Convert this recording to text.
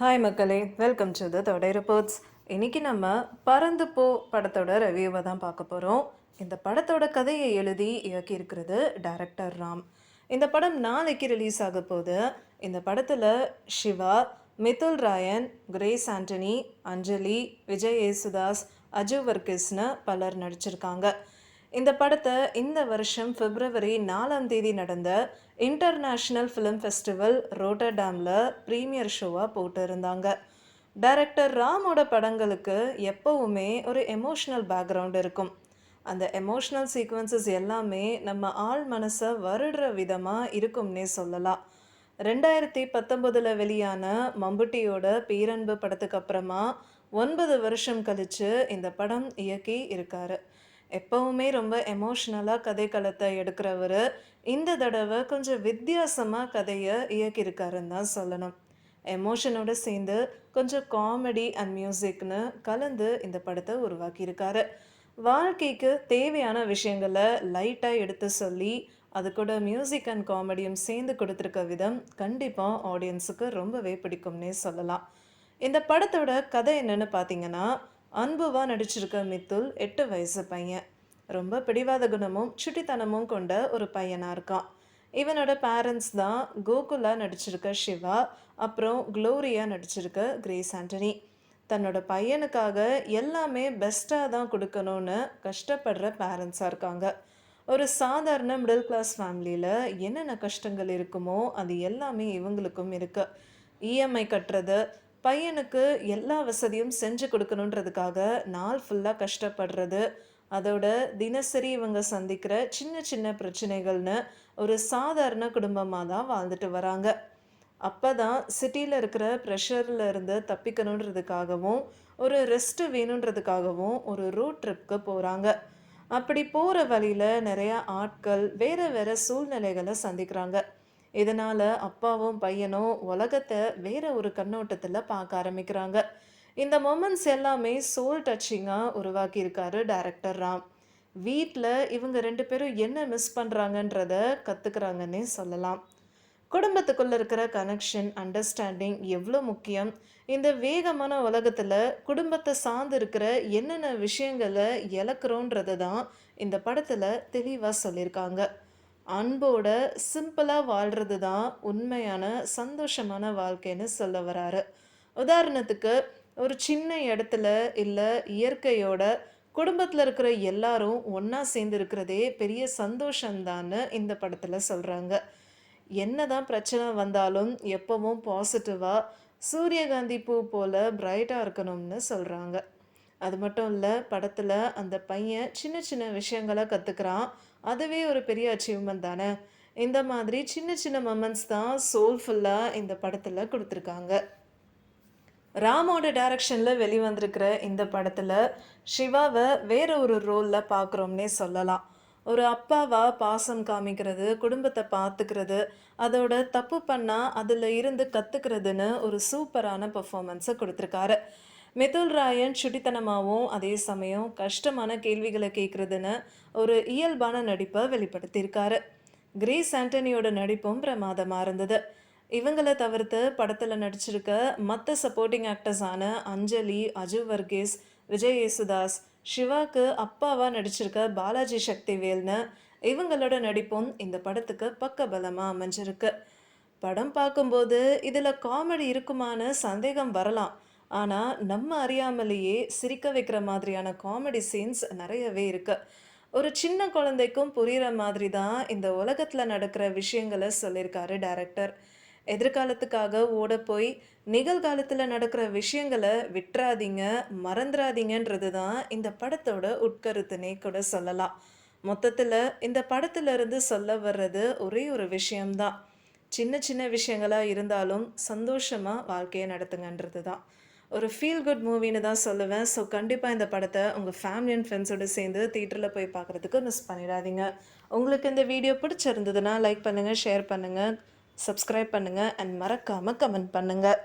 Hi மக்களே. Welcome to the தொடை reports இன்றைக்கி நம்ம பறந்து போ படத்தோட ரிவ்யூவை தான் பார்க்க போகிறோம் இந்த படத்தோட கதையை எழுதி இயக்கியிருக்கிறது டைரக்டர் ராம். இந்த படம் நாளைக்கு ரிலீஸ் ஆக போது இந்த படத்தில் சிவா மிதுல் ராயன் கிரேஸ் ஆண்டனி அஞ்சலி விஜய் யேசுதாஸ் அஜு வர்கிஸ்னு பலர் நடிச்சிருக்காங்க. இந்த படத்தை இந்த வருஷம் பிப்ரவரி நாலாம் தேதி நடந்த இன்டர்நேஷ்னல் ஃபிலிம் ஃபெஸ்டிவல் ரோட்டர்டாமில் ப்ரீமியர் ஷோவாக போட்டு இருந்தாங்க டைரக்டர் ராமோட படங்களுக்கு எப்போவுமே ஒரு எமோஷ்னல் பேக்ரவுண்ட் இருக்கும். அந்த எமோஷ்னல் சீக்வன்சஸ் எல்லாமே நம்ம ஆள் மனசை வருடுற விதமாக இருக்கும்னே சொல்லலாம். ரெண்டாயிரத்தி பத்தொம்போதில் வெளியான மம்புட்டியோட பேரன்பு படத்துக்கு அப்புறமா ஒன்பது வருஷம் கழித்து இந்த படம் இயக்கி இருக்காரு. எப்பவுமே ரொம்ப எமோஷ்னலாக கதைக்களத்தை எடுக்கிறவர். இந்த தடவை கொஞ்சம் வித்தியாசமாக கதையை இயக்கியிருக்காருன்னு தான் சொல்லணும். எமோஷனோட சேர்ந்து கொஞ்சம் காமெடி அண்ட் மியூசிக்னு கலந்து இந்த படத்தை உருவாக்கியிருக்காரு. வாழ்க்கைக்கு தேவையான விஷயங்களை லைட்டாக எடுத்து சொல்லி அது கூட மியூசிக் அண்ட் காமெடியும் சேர்ந்து கொடுத்துருக்க விதம் கண்டிப்பாக ஆடியன்ஸுக்கு ரொம்பவே பிடிக்கும்னே சொல்லலாம். இந்த படத்தோட கதை என்னென்னு பார்த்தீங்கன்னா அன்புவாக நடிச்சிருக்க மித்துல் எட்டு வயசு பையன். ரொம்ப பிடிவாத குணமும் சுட்டித்தனமும் கொண்ட ஒரு பையனாக இருக்கான். இவனோட பேரண்ட்ஸ் தான் கோகுலா நடிச்சிருக்க சிவா அப்புறம் க்ளோரியா நடிச்சிருக்க கிரேஸ் ஆண்டனி. தன்னோட பையனுக்காக எல்லாமே பெஸ்ட்டாக தான் கொடுக்கணும்னு கஷ்டப்படுற பேரண்ட்ஸாக இருக்காங்க. ஒரு சாதாரண மிடில் கிளாஸ் ஃபேமிலியில் என்னென்ன கஷ்டங்கள் இருக்குமோ அது எல்லாமே இவங்களுக்கும் இருக்குது இஎம்ஐ கட்டுறது பையனுக்கு எல்லா வசதியும் செஞ்சு கொடுக்கணுன்றதுக்காக நாள் ஃபுல்லாக கஷ்டப்படுறது. அதோட தினசரி இவங்க சந்திக்கிற சின்ன சின்ன பிரச்சனைகள்னு ஒரு சாதாரண குடும்பமாக தான் வாழ்ந்துட்டு வராங்க. அப்போ தான் சிட்டியில் இருக்கிற ப்ரெஷரில் இருந்து தப்பிக்கணுன்றதுக்காகவும் ஒரு ரெஸ்ட்டு வேணுன்றதுக்காகவும் ஒரு ரோட் ட்ரிப்க்கு போகிறாங்க அப்படி போகிற வழியில் நிறையா ஆட்கள் வேறு வேறு சூழ்நிலைகளை சந்திக்கிறாங்க. இதனால் அப்பாவும் பையனும் உலகத்தை வேற ஒரு கண்ணோட்டத்தில் பார்க்க ஆரம்பிக்கிறாங்க. இந்த மொமெண்ட்ஸ் எல்லாமே சோல் டச்சிங்காக உருவாக்கியிருக்காரு டேரக்டர் ராம். வீட்டில் இவங்க ரெண்டு பேரும் என்ன மிஸ் பண்ணுறாங்கன்றத கற்றுக்குறாங்கன்னே சொல்லலாம். குடும்பத்துக்குள்ளே இருக்கிற கனெக்ஷன் அண்டர்ஸ்டாண்டிங் எவ்வளோ முக்கியம். இந்த வேகமான உலகத்தில் குடும்பத்தை சார்ந்து இருக்கிற என்னென்ன விஷயங்களை இழக்கிறோன்றது தான் இந்த படத்தில் தெளிவாக சொல்லியிருக்காங்க. அன்போட சிம்பிளாக வாழ்கிறது தான் உண்மையான சந்தோஷமான வாழ்க்கைன்னு சொல்ல வராரு. உதாரணத்துக்கு ஒரு சின்ன இடத்துல இல்லை இயற்கையோட குடும்பத்தில் இருக்கிற எல்லாரும் ஒன்றா சேர்ந்து இருக்கிறதே பெரிய சந்தோஷம்தான்னு இந்த படத்தில் சொல்கிறாங்க என்ன தான் பிரச்சனை வந்தாலும் எப்பவும் பாசிட்டிவாக சூரியகாந்தி பூ போல் பிரைட்டாக இருக்கணும்னு சொல்கிறாங்க அது மட்டும் இல்லை படத்தில் அந்த பையன் சின்ன சின்ன விஷயங்களை கற்றுக்கிறான் அதுவே ஒரு பெரிய அச்சீவ்மெண்ட் தானே. இந்த மாதிரி சின்ன சின்ன மொமெண்ட்ஸ் தான் சோல்ஃபுல்லாக இந்த படத்தில் கொடுத்துருக்காங்க. ராமோட டைரக்ஷனில் வெளிவந்திருக்கிற இந்த படத்தில் சிவாவை வேற ஒரு ரோலில் பார்க்குறோம்னே சொல்லலாம். ஒரு அப்பாவா பாசம் காமிக்கிறது குடும்பத்தை பார்த்துக்கிறது அதோட தப்பு பண்ணால் அதில் இருந்து கற்றுக்கிறதுன்னு ஒரு சூப்பரான பர்ஃபாமன்ஸை கொடுத்துருக்காரு. மிதுல் ராயன் சுட்டித்தனமாகவும் அதே சமயம் கஷ்டமான கேள்விகளை கேட்குறதுன்னு ஒரு இயல்பான நடிப்பை வெளிப்படுத்தியிருக்காரு. கிரேஸ் ஆண்டனியோட நடிப்பும் பிரமாதமாக இருந்தது. இவங்களை தவிர்த்து படத்தில் நடிச்சிருக்க மற்ற சப்போர்ட்டிங் ஆக்டர்ஸான அஞ்சலி அஜு வர்கீஸ் விஜய் யேசுதாஸ் சிவாக்கு அப்பாவாக நடிச்சிருக்க பாலாஜி சக்திவேல்னு இவங்களோட நடிப்பும் இந்த படத்துக்கு பக்கபலமாக அமைஞ்சிருக்கு. படம் பார்க்கும்போது இதில் காமெடி இருக்குமான்னு சந்தேகம் வரலாம். ஆனால் நம்ம அறியாமலேயே சிரிக்க வைக்கிற மாதிரியான காமெடி சீன்ஸ் நிறையவே இருக்கு. ஒரு சின்ன குழந்தைக்கும் புரிகிற மாதிரி தான் இந்த உலகத்தில் நடக்கிற விஷயங்களை சொல்லியிருக்காரு டேரக்டர் எதிர்காலத்துக்காக ஓட போய் நிகழ்காலத்தில் நடக்கிற விஷயங்களை விட்டுறாதீங்க மறந்துடாதீங்கன்றது தான் இந்த படத்தோட உட்கருத்துனே கூட சொல்லலாம். மொத்தத்தில் இந்த படத்துல இருந்து சொல்ல வர்றது ஒரே ஒரு விஷயம்தான். சின்ன சின்ன விஷயங்களாக இருந்தாலும் சந்தோஷமாக வாழ்க்கையை நடத்துங்கன்றது தான். ஒரு ஃபீல் குட் மூவின்னு தான் சொல்லுவேன். ஸோ கண்டிப்பாக இந்த படத்தை உங்கள் ஃபேமிலி அண்ட் ஃப்ரெண்ட்ஸோடு சேர்ந்து தேட்டரில் போய் பார்க்குறதுக்கு மிஸ் பண்ணிடாதீங்க. உங்களுக்கு இந்த வீடியோ பிடிச்சிருந்ததுன்னா லைக் பண்ணுங்கள் ஷேர் பண்ணுங்கள் சப்ஸ்கிரைப் பண்ணுங்கள் அண்ட் மறக்காமல் கமெண்ட் பண்ணுங்கள்